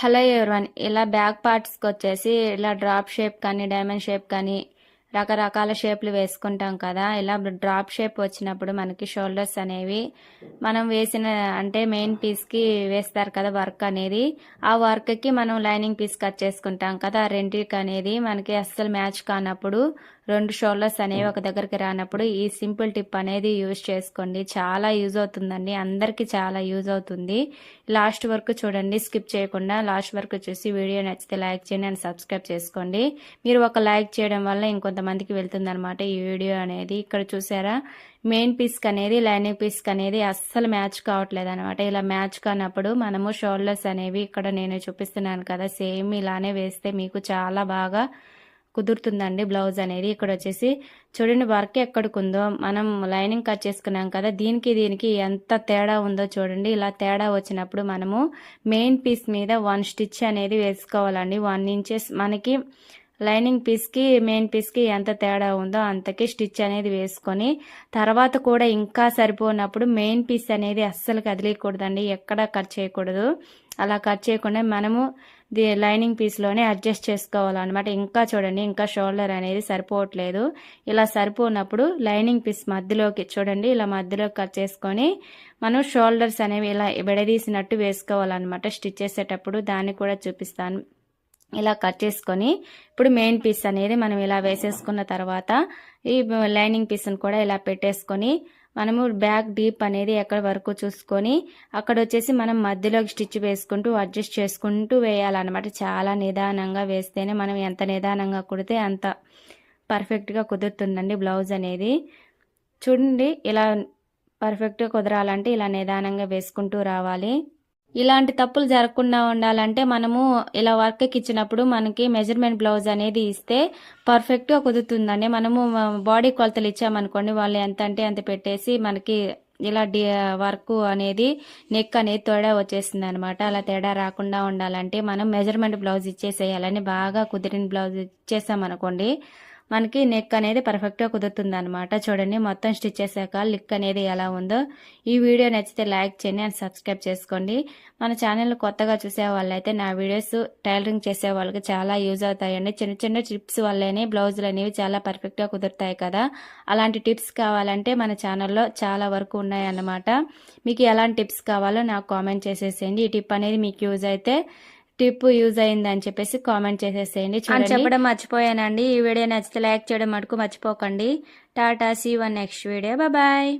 Hello everyone ఇలా back పార్ట్స్కి వచ్చేసి ఇలా డ్రాప్ షేప్ కానీ డైమండ్ షేప్ కానీ రకరకాల షేప్లు వేసుకుంటాం కదా. ఇలా డ్రాప్ షేప్ వచ్చినప్పుడు మనకి షోల్డర్స్ అనేవి మనం వేసిన అంటే మెయిన్ పీస్కి వేస్తారు కదా వర్క్ అనేది. ఆ వర్క్కి మనం లైనింగ్ పీస్ కట్ చేసుకుంటాం కదా. ఆ రెండికి అనేది మనకి అస్సలు మ్యాచ్ కానప్పుడు రెండు షోల్డర్స్ అనేవి ఒక దగ్గరికి రానప్పుడు ఈ సింపుల్ టిప్ అనేది యూజ్ చేసుకోండి. చాలా యూజ్ అవుతుందండి. అందరికీ చాలా యూజ్ అవుతుంది. లాస్ట్ వరకు చూడండి స్కిప్ చేయకుండా లాస్ట్ వరకు చూసి వీడియో నచ్చితే లైక్ చేయండి అండ్ సబ్స్క్రైబ్ చేసుకోండి. మీరు ఒక లైక్ చేయడం వల్ల ఇంకొంతమందికి వెళ్తుంది అనమాట ఈ వీడియో అనేది. ఇక్కడ చూసారా? మెయిన్ పీస్కి అనేది లైనింగ్ పీస్కి అనేది అస్సలు మ్యాచ్ కావట్లేదు అనమాట ఇలా మ్యాచ్ కానప్పుడు మనము షోల్డర్స్ అనేవి ఇక్కడ నేను చూపిస్తున్నాను కదా సేమ్ ఇలానే వేస్తే మీకు చాలా బాగా కుదురుతుందండి బ్లౌజ్ అనేది. ఇక్కడ వచ్చేసి చూడండి వర్క్ ఎక్కడికి ఉందో మనం లైనింగ్ కట్ చేసుకున్నాం కదా దీనికి దీనికి ఎంత తేడా ఉందో చూడండి. ఇలా తేడా వచ్చినప్పుడు మనము మెయిన్ పీస్ మీద వన్ స్టిచ్ అనేది వేసుకోవాలండి. వన్ ఇంచెస్ మనకి లైనింగ్ పీస్కి మెయిన్ పీస్కి ఎంత తేడా ఉందో అంతకి స్టిచ్ అనేది వేసుకొని తర్వాత కూడా ఇంకా సరిపోనప్పుడు మెయిన్ పీస్ అనేది అస్సలు కదిలేయకూడదండి ఎక్కడ కట్ చేయకూడదు. అలా కట్ చేయకుండా మనము ది లైనింగ్ పీస్లోనే అడ్జస్ట్ చేసుకోవాలన్నమాట. ఇంకా చూడండి ఇంకా షోల్డర్ అనేది సరిపోవట్లేదు. ఇలా సరిపోనప్పుడు లైనింగ్ పీస్ మధ్యలోకి చూడండి ఇలా మధ్యలోకి కట్ చేసుకొని మనం షోల్డర్స్ అనేవి ఇలా విడదీసినట్టు వేసుకోవాలన్నమాట. స్టిచ్ చేసేటప్పుడు దాన్ని కూడా చూపిస్తాను. ఇలా కట్ చేసుకొని ఇప్పుడు మెయిన్ పీస్ అనేది మనం ఇలా వేసేసుకున్న తర్వాత ఈ లైనింగ్ పీస్ని కూడా ఇలా పెట్టేసుకొని మనము బ్యాక్ డీప్ అనేది ఎక్కడ వరకు చూసుకొని అక్కడ వచ్చేసి మనం మధ్యలోకి స్టిచ్ వేసుకుంటూ అడ్జస్ట్ చేసుకుంటూ వేయాలన్నమాట. చాలా నిదానంగా వేస్తేనే మనం ఎంత నిదానంగా కుడితే అంత పర్ఫెక్ట్గా కుదురుతుందండి బ్లౌజ్ అనేది. చూడండి ఇలా పర్ఫెక్ట్గా కుదరాలంటే ఇలా నిదానంగా వేసుకుంటూ రావాలి. ఇలాంటి తప్పులు జరగకుండా ఉండాలంటే మనము ఇలా వర్క్కి ఇచ్చినప్పుడు మనకి మెజర్మెంట్ బ్లౌజ్ అనేది ఇస్తే పర్ఫెక్ట్గా కుదురుతుందండి. మనము బాడీ కొలతలు ఇచ్చామనుకోండి వాళ్ళు ఎంత అంటే అంత పెట్టేసి మనకి ఇలా డి వర్క్ అనేది నెక్ అనేది తేడా వచ్చేసింది అనమాట అలా తేడా రాకుండా ఉండాలంటే మనం మెజర్మెంట్ బ్లౌజ్ ఇచ్చేసేయాలని బాగా కుదిరిన బ్లౌజ్ ఇచ్చేసామనుకోండి మనకి నెక్ అనేది పర్ఫెక్ట్గా కుదురుతుంది అనమాట చూడండి మొత్తం స్టిచ్ చేసాక లిక్ అనేది ఎలా ఉందో. ఈ వీడియో నచ్చితే లైక్ చేయండి అండ్ సబ్స్క్రైబ్ చేసుకోండి. మన ఛానల్ కొత్తగా చూసే వాళ్ళైతే నా వీడియోస్ టైలరింగ్ చేసే వాళ్ళకి చాలా యూజ్ అవుతాయండి. చిన్న చిన్న టిప్స్ వల్లనే బ్లౌజులు అనేవి చాలా పర్ఫెక్ట్గా కుదురుతాయి కదా. అలాంటి టిప్స్ కావాలంటే మన ఛానల్లో చాలా వరకు ఉన్నాయన్నమాట. మీకు ఎలాంటి టిప్స్ కావాలో నాకు కామెంట్ చేసేసేయండి. ఈ టిప్ అనేది మీకు యూజ్ అయితే టిప్ యూజ్ అయిందని చెప్పేసి కామెంట్ చేసేసేయండి. అని చెప్పడం మర్చిపోయానండి. ఈ వీడియో నచ్చితే లైక్ చేయడం మటుకు మర్చిపోకండి. Tata see one next video bye